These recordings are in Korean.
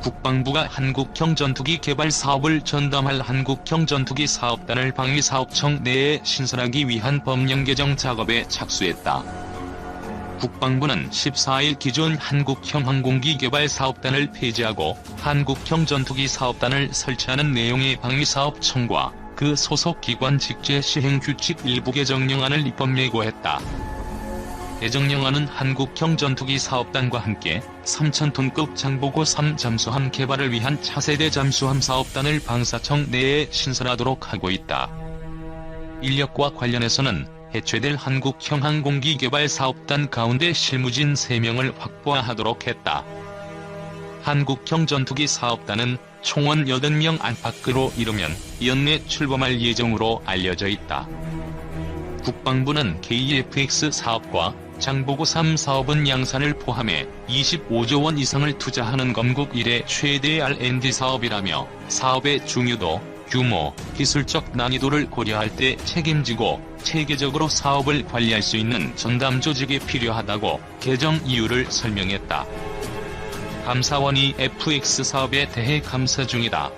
국방부가 한국형 전투기 개발 사업을 전담할 한국형 전투기 사업단을 방위사업청 내에 신설하기 위한 법령 개정 작업에 착수했다. 국방부는 14일 기존 한국형 항공기 개발 사업단을 폐지하고 한국형 전투기 사업단을 설치하는 내용의 방위사업청과 그 소속 기관 직제 시행 규칙 일부 개정령안을 입법 예고했다. 개정령안은 한국형 전투기 사업단과 함께 3,000톤급 장보고 3 잠수함 개발을 위한 차세대 잠수함 사업단을 방사청 내에 신설하도록 하고 있다. 인력과 관련해서는 해체될 한국형 항공기 개발 사업단 가운데 실무진 3명을 확보하도록 했다. 한국형 전투기 사업단은 총원 80명 안팎으로 이루면 연내 출범할 예정으로 알려져 있다. 국방부는 KFX 사업과 장보고 3 사업은 양산을 포함해 25조 원 이상을 투자하는 건국 이래 최대 R&D 사업이라며 사업의 중요도, 규모, 기술적 난이도를 고려할 때 책임지고 체계적으로 사업을 관리할 수 있는 전담 조직이 필요하다고 개정 이유를 설명했다. 감사원이 FX 사업에 대해 감사 중이다.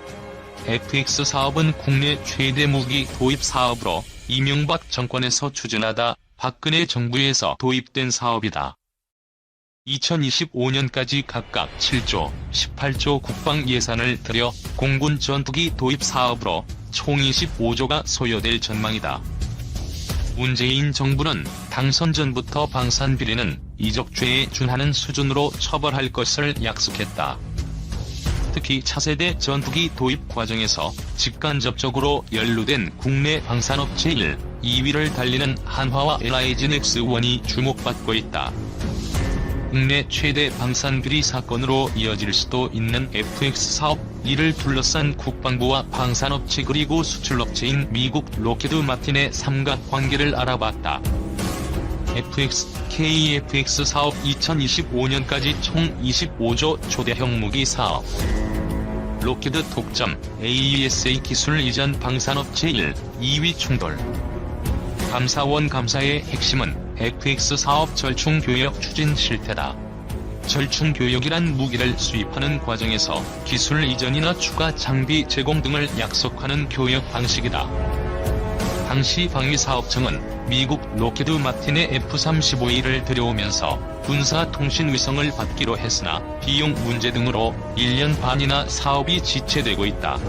FX 사업은 국내 최대 무기 도입 사업으로 이명박 정권에서 추진하다 박근혜 정부에서 도입된 사업이다. 2025년까지 각각 7조, 18조 국방 예산을 들여 공군 전투기 도입 사업으로 총 25조가 소요될 전망이다. 문재인 정부는 당선 전부터 방산 비리는 이적죄에 준하는 수준으로 처벌할 것을 약속했다. 특히 차세대 전투기 도입 과정에서 직간접적으로 연루된 국내 방산업체 1, 2위를 달리는 한화와 LIG 넥스원이 주목받고 있다. 국내 최대 방산 비리 사건으로 이어질 수도 있는 FX 사업, 이를 둘러싼 국방부와 방산업체 그리고 수출업체인 미국 로키드 마틴의 삼각관계를 알아봤다. FX, KFX 사업 2025년까지 총 25조 초대형 무기 사업. 로키드 독점, AESA 기술 이전 방산업체 1, 2위 충돌. 감사원 감사의 핵심은 FX 사업 절충 교역 추진 실태다. 절충 교역이란 무기를 수입하는 과정에서 기술 이전이나 추가 장비 제공 등을 약속하는 교역 방식이다. 당시 방위사업청은 미국 로키드 마틴의 F-35E를 들여오면서 군사 통신 위성을 받기로 했으나 비용 문제 등으로 1년 반이나 사업이 지체되고 있다.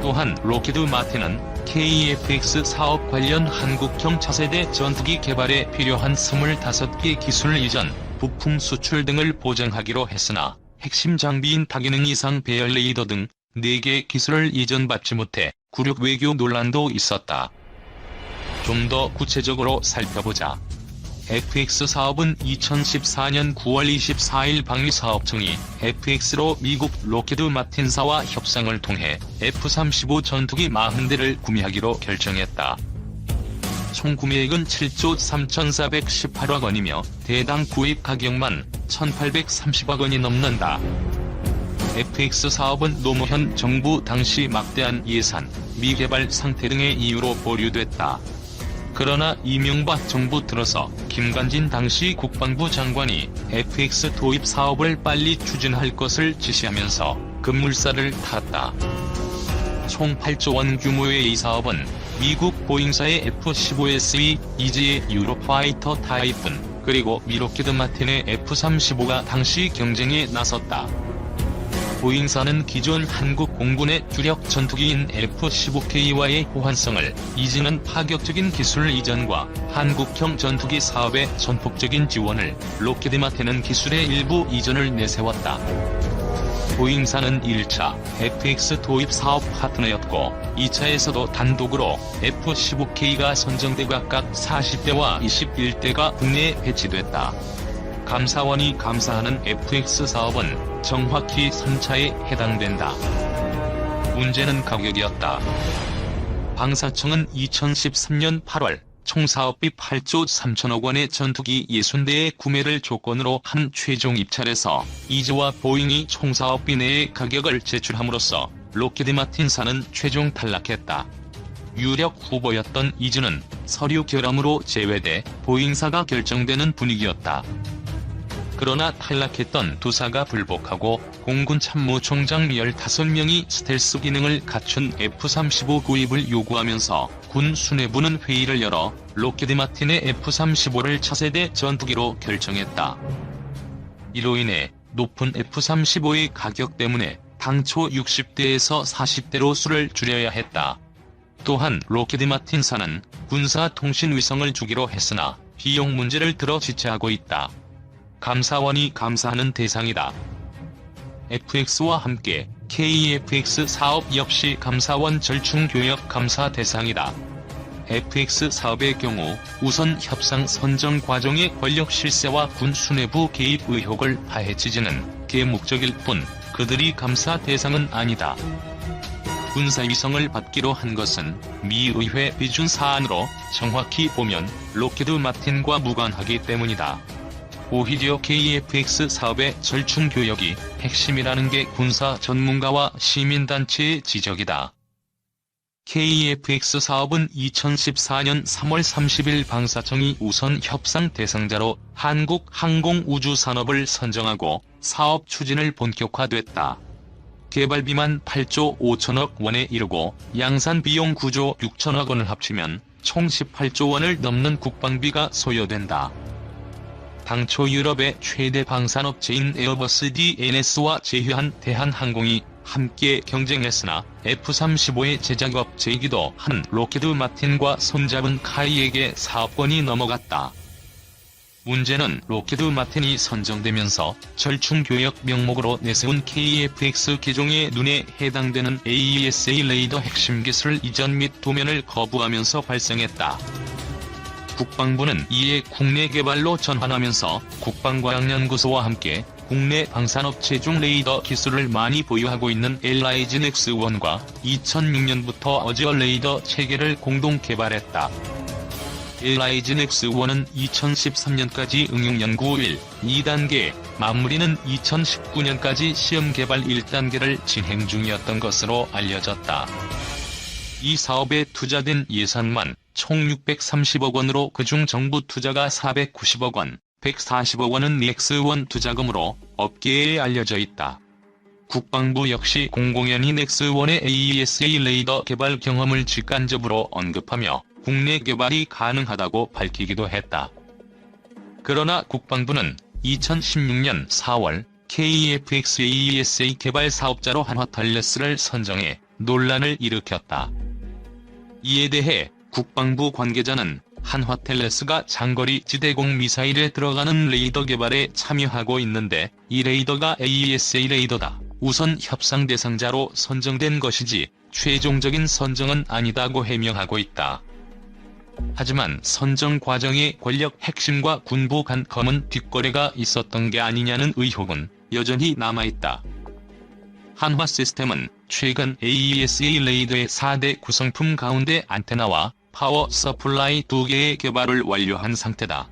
또한 로키드 마틴은 KFX 사업 관련 한국형 차세대 전투기 개발에 필요한 25개 기술 이전, 부품 수출 등을 보장하기로 했으나 핵심 장비인 다기능 이상 배열 레이더 등 4개 기술을 이전받지 못해 굴욕 외교 논란도 있었다. 좀 더 구체적으로 살펴보자. FX 사업은 2014년 9월 24일 방위사업청이 FX로 미국 로키드 마틴사와 협상을 통해 F-35 전투기 40대를 구매하기로 결정했다. 총 구매액은 7조 3,418억 원이며 대당 구입 가격만 1,830억 원이 넘는다. FX 사업은 노무현 정부 당시 막대한 예산, 미개발 상태 등의 이유로 보류됐다. 그러나 이명박 정부 들어서 김관진 당시 국방부 장관이 FX 도입 사업을 빨리 추진할 것을 지시하면서 급물살을 탔다. 총 8조 원 규모의 이 사업은 미국 보잉사의 F-15SE, 이지의 유로파이터 타이푼, 그리고 미로키드 마틴의 F-35가 당시 경쟁에 나섰다. 보잉사는 기존 한국 공군의 주력 전투기인 F-15K와의 호환성을, 이지는 파격적인 기술 이전과 한국형 전투기 사업의 전폭적인 지원을, 마틴은 기술의 일부 이전을 내세웠다. 보잉사는 1차 FX 도입 사업 파트너였고 2차에서도 단독으로 F-15K가 선정돼 각각 40대와 21대가 국내에 배치됐다. 감사원이 감사하는 FX 사업은 정확히 3차에 해당된다. 문제는 가격이었다. 방사청은 2013년 8월 총 사업비 8조 3천억 원의 전투기 60대의 구매를 조건으로 한 최종 입찰에서 이즈와 보잉이 총 사업비 내의 가격을 제출함으로써 로키드 마틴사는 최종 탈락했다. 유력 후보였던 이즈는 서류 결함으로 제외돼 보잉사가 결정되는 분위기였다. 그러나 탈락했던 두사가 불복하고 공군 참모총장 15명이 스텔스 기능을 갖춘 F-35 구입을 요구하면서 군 수뇌부는 회의를 열어 로키드 마틴의 F-35를 차세대 전투기로 결정했다. 이로 인해 높은 F-35의 가격 때문에 당초 60대에서 40대로 수를 줄여야 했다. 또한 로키드 마틴사는 군사 통신 위성을 주기로 했으나 비용 문제를 들어 지체하고 있다. 감사원이 감사하는 대상이다. FX와 함께 KFX 사업 역시 감사원 절충 교역 감사 대상이다. FX 사업의 경우 우선 협상 선정 과정의 권력 실세와 군 수뇌부 개입 의혹을 파헤치지는 개목적일 뿐 그들이 감사 대상은 아니다. 군사위성을 받기로 한 것은 미 의회 비준 사안으로 정확히 보면 로키드 마틴과 무관하기 때문이다. 오히려 KFX 사업의 절충 교역이 핵심이라는 게 군사 전문가와 시민단체의 지적이다. KFX 사업은 2014년 3월 30일 방사청이 우선 협상 대상자로 한국 항공우주산업을 선정하고 사업 추진을 본격화됐다. 개발비만 8조 5천억 원에 이르고 양산 비용 9조 6천억 원을 합치면 총 18조 원을 넘는 국방비가 소요된다. 당초 유럽의 최대 방산업체인 에어버스 DNS와 제휴한 대한항공이 함께 경쟁했으나 F-35의 제작업체이기도 한 로키드 마틴과 손잡은 카이에게 사업권이 넘어갔다. 문제는 로키드 마틴이 선정되면서 절충교역 명목으로 내세운 KFX 기종의 눈에 해당되는 AESA 레이더 핵심 기술 이전 및 도면을 거부하면서 발생했다. 국방부는 이에 국내 개발로 전환하면서 국방과학연구소와 함께 국내 방산업체 중 레이더 기술을 많이 보유하고 있는 엘라이즈 넥스1과 2006년부터 어지어 레이더 체계를 공동 개발했다. 엘라이즈 넥스1은 2013년까지 응용 연구 1, 2단계, 마무리는 2019년까지 시험 개발 1단계를 진행 중이었던 것으로 알려졌다. 이 사업에 투자된 예산만 총 630억 원으로 그중 정부 투자가 490억 원, 140억 원은 넥스1 투자금으로 업계에 알려져 있다. 국방부 역시 공공연히 넥스1의 AESA 레이더 개발 경험을 직간접으로 언급하며 국내 개발이 가능하다고 밝히기도 했다. 그러나 국방부는 2016년 4월 KFX AESA 개발 사업자로 한화탈레스를 선정해 논란을 일으켰다. 이에 대해 국방부 관계자는 한화텔레스가 장거리 지대공 미사일에 들어가는 레이더 개발에 참여하고 있는데 이 레이더가 AESA 레이더다. 우선 협상 대상자로 선정된 것이지 최종적인 선정은 아니다고 해명하고 있다. 하지만 선정 과정에 권력 핵심과 군부 간 검은 뒷거래가 있었던 게 아니냐는 의혹은 여전히 남아있다. 한화 시스템은 최근 AESA 레이더의 4대 구성품 가운데 안테나와 파워 서플라이 2개의 개발을 완료한 상태다.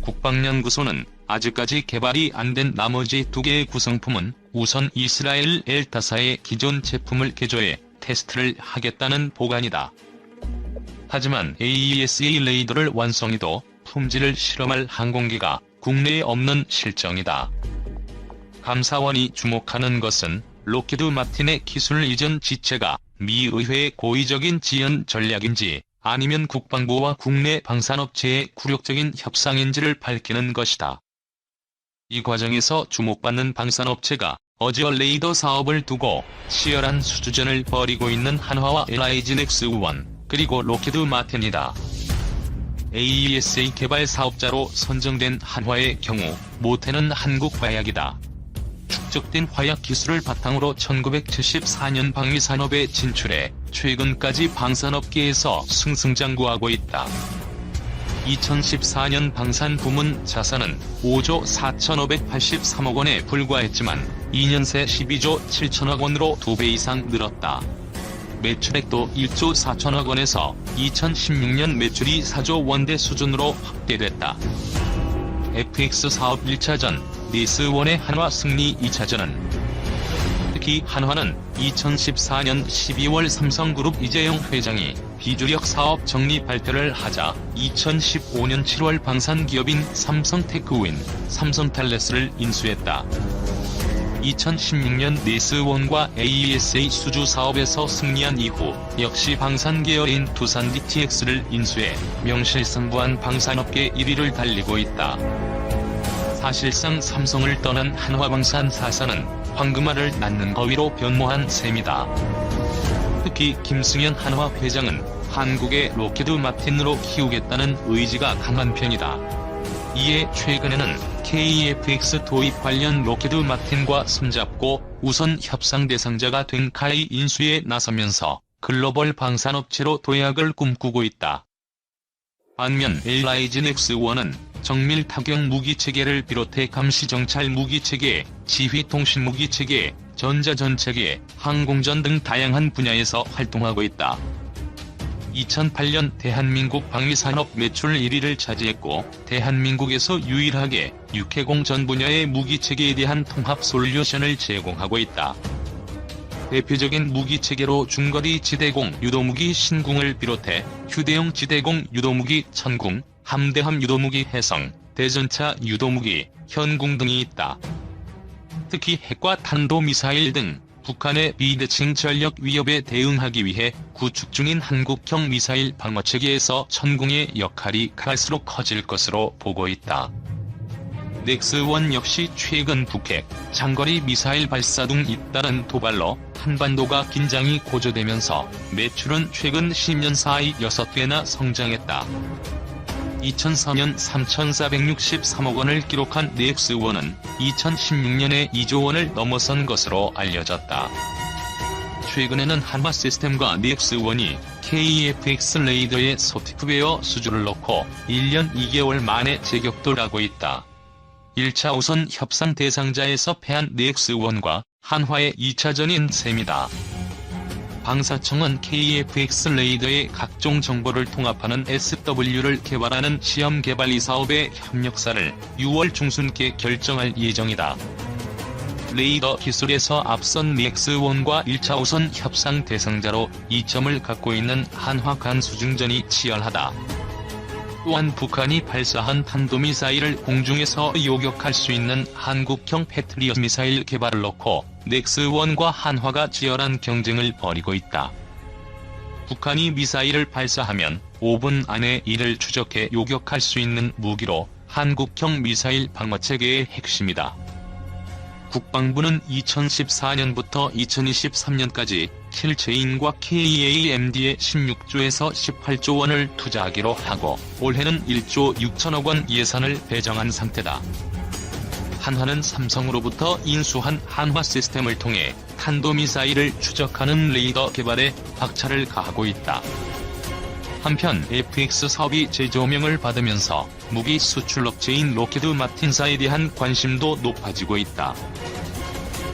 국방연구소는 아직까지 개발이 안 된 나머지 2개의 구성품은 우선 이스라엘 엘타사의 기존 제품을 개조해 테스트를 하겠다는 보관이다. 하지만 AESA 레이더를 완성해도 품질을 실험할 항공기가 국내에 없는 실정이다. 감사원이 주목하는 것은 로키드 마틴의 기술 이전 지체가 미 의회의 고의적인 지연 전략인지 아니면 국방부와 국내 방산업체의 굴욕적인 협상인지를 밝히는 것이다. 이 과정에서 주목받는 방산업체가 어지어 레이더 사업을 두고 치열한 수주전을 벌이고 있는 한화와 LIG넥스1 그리고 로키드 마틴이다. AESA 개발 사업자로 선정된 한화의 경우 모태는 한국 마약이다. 축적된 화약 기술을 바탕으로 1974년 방위산업에 진출해 최근까지 방산업계에서 승승장구하고 있다. 2014년 방산 부문 자산은 5조 4,583억 원에 불과했지만 2년 새 12조 7천억 원으로 2배 이상 늘었다. 매출액도 1조 4천억 원에서 2016년 매출이 4조 원대 수준으로 확대됐다. FX 사업 1차전, 니스원의 한화 승리 2차전은 특히 한화는 2014년 12월 삼성그룹 이재용 회장이 비주력 사업 정리 발표를 하자 2015년 7월 방산 기업인 삼성테크윈, 삼성탈레스를 인수했다. 2016년 네스원과 AESA 수주 사업에서 승리한 이후 역시 방산 계열인 두산 DTX를 인수해 명실상부한 방산업계 1위를 달리고 있다. 사실상 삼성을 떠난 한화방산 사사는 황금알을 낳는 거위로 변모한 셈이다. 특히 김승현 한화 회장은 한국의 로켓드 마틴으로 키우겠다는 의지가 강한 편이다. 이에 최근에는 KFX 도입 관련 로켓드 마틴과 손잡고 우선 협상 대상자가 된 카이 인수에 나서면서 글로벌 방산업체로 도약을 꿈꾸고 있다. 반면 엘라이즌 X1은 정밀 타격 무기체계를 비롯해 감시정찰 무기체계, 지휘통신 무기체계, 전자전체계, 항공전 등 다양한 분야에서 활동하고 있다. 2008년 대한민국 방위산업 매출 1위를 차지했고 대한민국에서 유일하게 육해공 전 분야의 무기체계에 대한 통합 솔루션을 제공하고 있다. 대표적인 무기체계로 중거리 지대공 유도무기 신궁을 비롯해 휴대용 지대공 유도무기 천궁, 함대함 유도무기 해성, 대전차 유도무기, 현궁 등이 있다. 특히 핵과 탄도미사일 등 북한의 비대칭 전력 위협에 대응하기 위해 구축 중인 한국형 미사일 방어 체계에서 천궁의 역할이 갈수록 커질 것으로 보고 있다. 넥스원 역시 최근 북핵, 장거리 미사일 발사 등 잇따른 도발로 한반도가 긴장이 고조되면서 매출은 최근 10년 사이 6배나 성장했다. 2004년 3,463억 원을 기록한 넥스원은 2016년에 2조 원을 넘어선 것으로 알려졌다. 최근에는 한화 시스템과 넥스원이 KFX 레이더의 소프트웨어 수주를 놓고 1년 2개월 만에 재격돌 하고 있다. 1차 우선 협상 대상자에서 패한 넥스원과 한화의 2차전인 셈이다. 방사청은 KFX 레이더의 각종 정보를 통합하는 SW를 개발하는 시험 개발 이 사업의 협력사를 6월 중순께 결정할 예정이다. 레이더 기술에서 앞선 넥스원과 1차 우선 협상 대상자로 이점을 갖고 있는 한화 간 수중전이 치열하다. 또한 북한이 발사한 탄도미사일을 공중에서 요격할 수 있는 한국형 패트리엇 미사일 개발을 놓고 넥스원과 한화가 치열한 경쟁을 벌이고 있다. 북한이 미사일을 발사하면 5분 안에 이를 추적해 요격할 수 있는 무기로 한국형 미사일 방어 체계의 핵심이다. 국방부는 2014년부터 2023년까지 킬체인과 KAMD에 16조에서 18조 원을 투자하기로 하고 올해는 1조 6천억 원 예산을 배정한 상태다. 한화는 삼성으로부터 인수한 한화 시스템을 통해 탄도미사일을 추적하는 레이더 개발에 박차를 가하고 있다. 한편 FX 사업이 재조명을 받으면서 무기 수출 업체인 로키드 마틴사에 대한 관심도 높아지고 있다.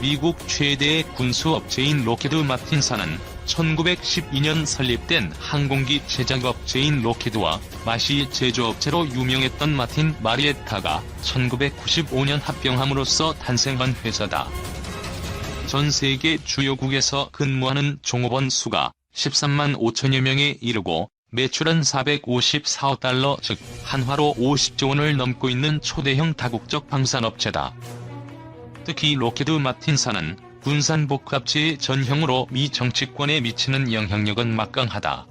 미국 최대의 군수 업체인 로키드 마틴사는 1912년 설립된 항공기 제작업체인 로키드와 마시 제조업체로 유명했던 마틴 마리에타가 1995년 합병함으로써 탄생한 회사다. 전 세계 주요국에서 근무하는 종업원 수가 13만 5천여 명에 이르고 매출은 454억 달러 즉 한화로 50조 원을 넘고 있는 초대형 다국적 방산업체다. 특히 로키드 마틴사는 군산복합체의 전형으로 미 정치권에 미치는 영향력은 막강하다.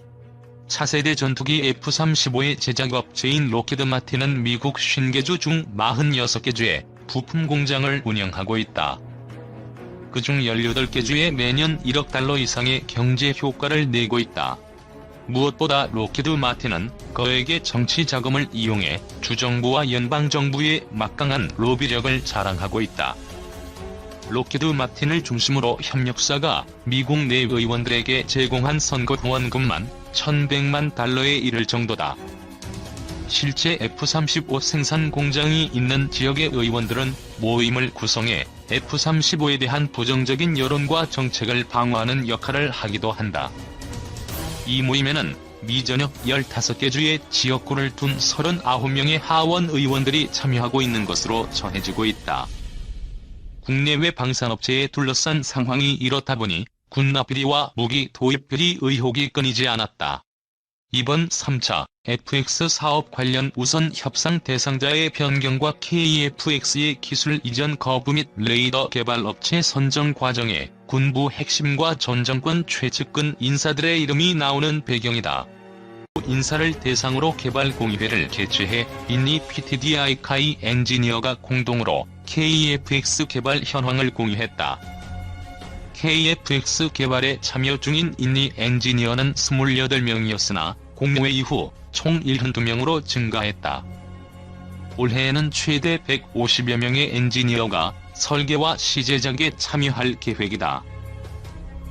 차세대 전투기 F-35의 제작업체인 로키드 마틴은 미국 50개주 중 46개 주에 부품 공장을 운영하고 있다. 그중 18개 주에 매년 1억 달러 이상의 경제 효과를 내고 있다. 무엇보다 로키드 마틴은 거액의 정치 자금을 이용해 주정부와 연방정부의 막강한 로비력을 자랑하고 있다. 로키드 마틴을 중심으로 협력사가 미국 내 의원들에게 제공한 선거 후원금만 1100만 달러에 이를 정도다. 실제 F-35 생산 공장이 있는 지역의 의원들은 모임을 구성해 F-35에 대한 부정적인 여론과 정책을 방어하는 역할을 하기도 한다. 이 모임에는 미전역 15개 주의 지역구를 둔 39명의 하원 의원들이 참여하고 있는 것으로 전해지고 있다. 국내외 방산업체에 둘러싼 상황이 이렇다 보니 군납비리와 무기 도입비리 의혹이 끊이지 않았다. 이번 3차 FX 사업 관련 우선 협상 대상자의 변경과 KFX의 기술 이전 거부 및 레이더 개발 업체 선정 과정에 군부 핵심과 전 정권 최측근 인사들의 이름이 나오는 배경이다. 인사를 대상으로 개발 공의회를 개최해 인니 PTDI 카이 엔지니어가 공동으로 KFX 개발 현황을 공유했다. KFX 개발에 참여 중인 인니 엔지니어는 28명이었으나 공모회 이후 총 72명으로 증가했다. 올해에는 최대 150여 명의 엔지니어가 설계와 시제작에 참여할 계획이다.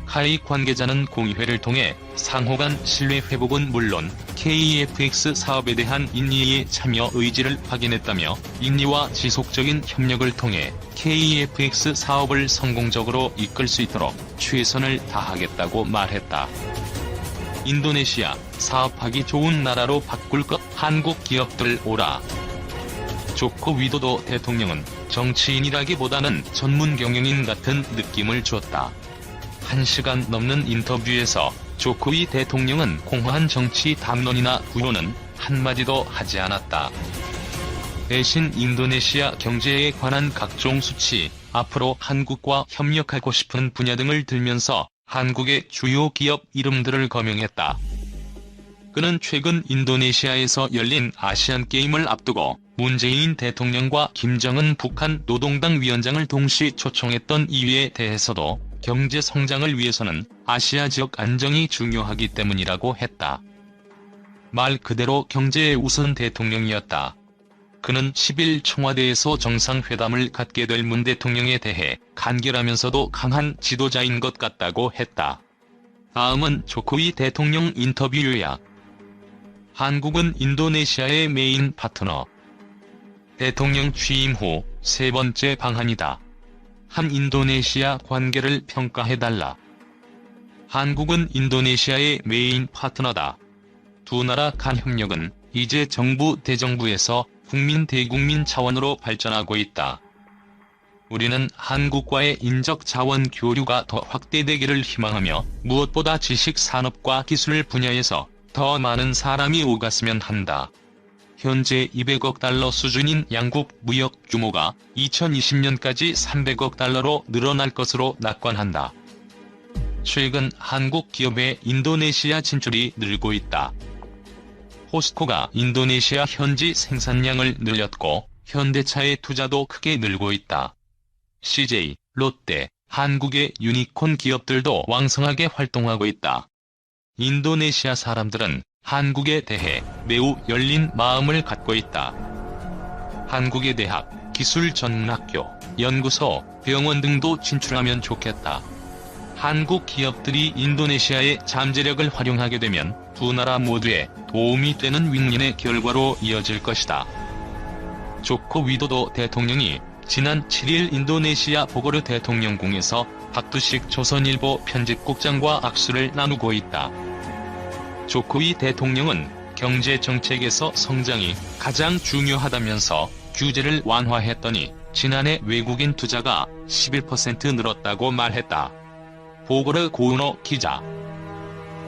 카이 관계자는 공의회를 통해 상호 간 신뢰 회복은 물론 KFX 사업에 대한 인니의 참여 의지를 확인했다며 인니와 지속적인 협력을 통해 KFX 사업을 성공적으로 이끌 수 있도록 최선을 다하겠다고 말했다. 인도네시아 사업하기 좋은 나라로 바꿀 것 한국 기업들 오라. 조코 위도도 대통령은 정치인이라기보다는 전문 경영인 같은 느낌을 줬다. 1시간 넘는 인터뷰에서 조코위 대통령은 공허한 정치 담론이나 구호는 한마디도 하지 않았다. 대신 인도네시아 경제에 관한 각종 수치, 앞으로 한국과 협력하고 싶은 분야 등을 들면서 한국의 주요 기업 이름들을 거명했다. 그는 최근 인도네시아에서 열린 아시안 게임을 앞두고 문재인 대통령과 김정은 북한 노동당 위원장을 동시 초청했던 이유에 대해서도 경제 성장을 위해서는 아시아 지역 안정이 중요하기 때문이라고 했다. 말 그대로 경제의 우선 대통령이었다. 그는 10일 청와대에서 정상회담을 갖게 될 문 대통령에 대해 간결하면서도 강한 지도자인 것 같다고 했다. 다음은 조코위 대통령 인터뷰 요약. 한국은 인도네시아의 메인 파트너. 대통령 취임 후 세 번째 방한이다. 한 인도네시아 관계를 평가해달라. 한국은 인도네시아의 메인 파트너다. 두 나라 간 협력은 이제 정부 대정부에서 국민 대국민 차원으로 발전하고 있다. 우리는 한국과의 인적 자원 교류가 더 확대되기를 희망하며 무엇보다 지식 산업과 기술 분야에서 더 많은 사람이 오갔으면 한다. 현재 200억 달러 수준인 양국 무역 규모가 2020년까지 300억 달러로 늘어날 것으로 낙관한다. 최근 한국 기업의 인도네시아 진출이 늘고 있다. 포스코가 인도네시아 현지 생산량을 늘렸고 현대차의 투자도 크게 늘고 있다. CJ, 롯데, 한국의 유니콘 기업들도 왕성하게 활동하고 있다. 인도네시아 사람들은 한국에 대해 매우 열린 마음을 갖고 있다. 한국의 대학, 기술 전문학교, 연구소, 병원 등도 진출하면 좋겠다. 한국 기업들이 인도네시아의 잠재력을 활용하게 되면 두 나라 모두에 도움이 되는 윈윈의 결과로 이어질 것이다. 조코 위도도 대통령이 지난 7일 인도네시아 보고르 대통령궁에서 박두식 조선일보 편집국장과 악수를 나누고 있다. 조코위 대통령은 경제 정책에서 성장이 가장 중요하다면서 규제를 완화했더니 지난해 외국인 투자가 11% 늘었다고 말했다. 보고르 고은호 기자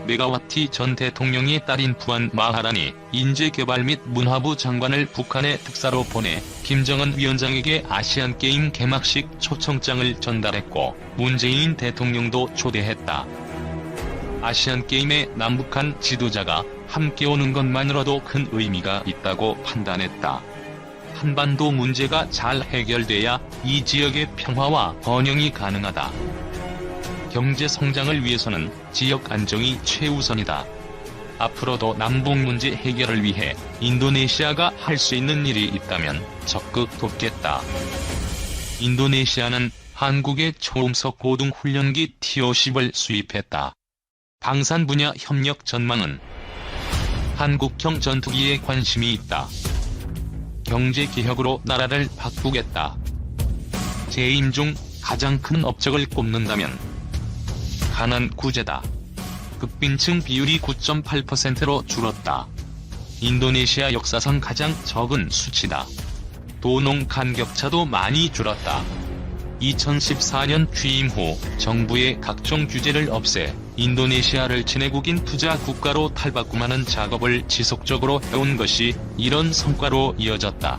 메가와티 전 대통령의 딸인 부안 마하란이 인재개발 및 문화부 장관을 북한의 특사로 보내 김정은 위원장에게 아시안게임 개막식 초청장을 전달했고 문재인 대통령도 초대했다. 아시안 게임에 남북한 지도자가 함께 오는 것만으로도 큰 의미가 있다고 판단했다. 한반도 문제가 잘 해결돼야 이 지역의 평화와 번영이 가능하다. 경제 성장을 위해서는 지역 안정이 최우선이다. 앞으로도 남북 문제 해결을 위해 인도네시아가 할 수 있는 일이 있다면 적극 돕겠다. 인도네시아는 한국의 초음속 고등훈련기 T-50을 수입했다. 방산 분야 협력 전망은 한국형 전투기에 관심이 있다. 경제 개혁으로 나라를 바꾸겠다. 재임 중 가장 큰 업적을 꼽는다면 가난 구제다. 극빈층 비율이 9.8%로 줄었다. 인도네시아 역사상 가장 적은 수치다. 도농 간격차도 많이 줄었다. 2014년 취임 후 정부의 각종 규제를 없애 인도네시아를 친해국인 투자 국가로 탈바꿈하는 작업을 지속적으로 해온 것이 이런 성과로 이어졌다.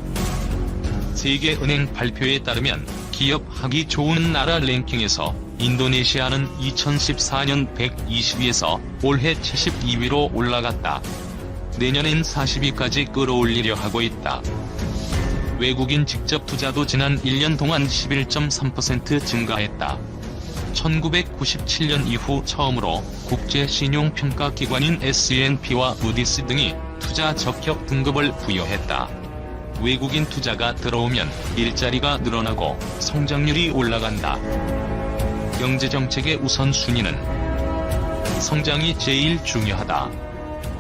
세계은행 발표에 따르면 기업 하기 좋은 나라 랭킹에서 인도네시아는 2014년 120위에서 올해 72위로 올라갔다. 내년엔 40위까지 끌어올리려 하고 있다. 외국인 직접 투자도 지난 1년 동안 11.3% 증가했다. 1997년 이후 처음으로 국제 신용평가 기관인 S&P와 무디스 등이 투자 적격 등급을 부여했다. 외국인 투자가 들어오면 일자리가 늘어나고 성장률이 올라간다. 경제정책의 우선순위는 성장이 제일 중요하다.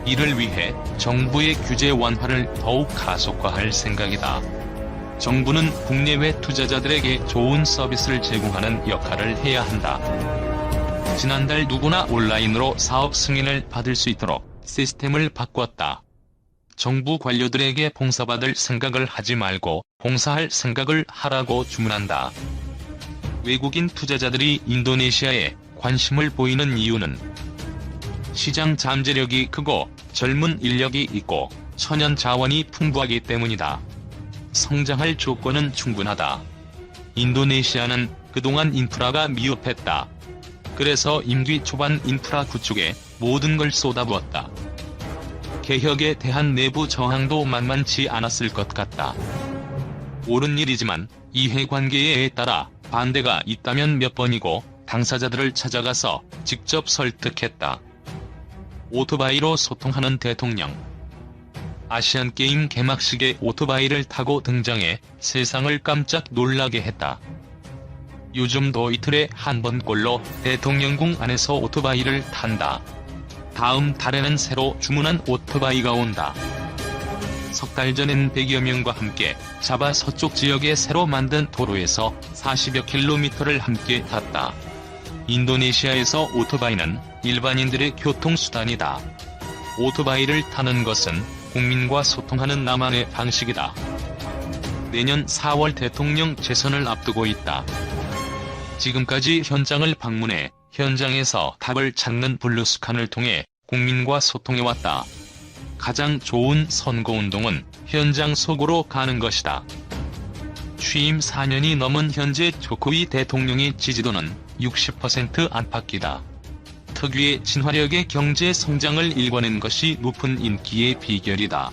이를 위해 정부의 규제 완화를 더욱 가속화할 생각이다. 정부는 국내외 투자자들에게 좋은 서비스를 제공하는 역할을 해야 한다. 지난달 누구나 온라인으로 사업 승인을 받을 수 있도록 시스템을 바꿨다. 정부 관료들에게 봉사받을 생각을 하지 말고 봉사할 생각을 하라고 주문한다. 외국인 투자자들이 인도네시아에 관심을 보이는 이유는 시장 잠재력이 크고 젊은 인력이 있고 천연 자원이 풍부하기 때문이다. 성장할 조건은 충분하다. 인도네시아는 그동안 인프라가 미흡했다. 그래서 임기 초반 인프라 구축에 모든 걸 쏟아부었다. 개혁에 대한 내부 저항도 만만치 않았을 것 같다. 옳은 일이지만 이해관계에 따라 반대가 있다면 몇 번이고 당사자들을 찾아가서 직접 설득했다. 오토바이로 소통하는 대통령. 아시안게임 개막식에 오토바이를 타고 등장해 세상을 깜짝 놀라게 했다. 요즘도 이틀에 한 번꼴로 대통령궁 안에서 오토바이를 탄다. 다음 달에는 새로 주문한 오토바이가 온다. 석 달 전엔 100여 명과 함께 자바 서쪽 지역에 새로 만든 도로에서 40여 킬로미터를 함께 탔다. 인도네시아에서 오토바이는 일반인들의 교통수단이다. 오토바이를 타는 것은 국민과 소통하는 나만의 방식이다. 내년 4월 대통령 재선을 앞두고 있다. 지금까지 현장을 방문해 현장에서 답을 찾는 블루스칸을 통해 국민과 소통해왔다. 가장 좋은 선거운동은 현장 속으로 가는 것이다. 취임 4년이 넘은 현재 조코위 대통령의 지지도는 60% 안팎이다. 특유의 친화력의 경제 성장을 일궈낸 것이 높은 인기의 비결이다.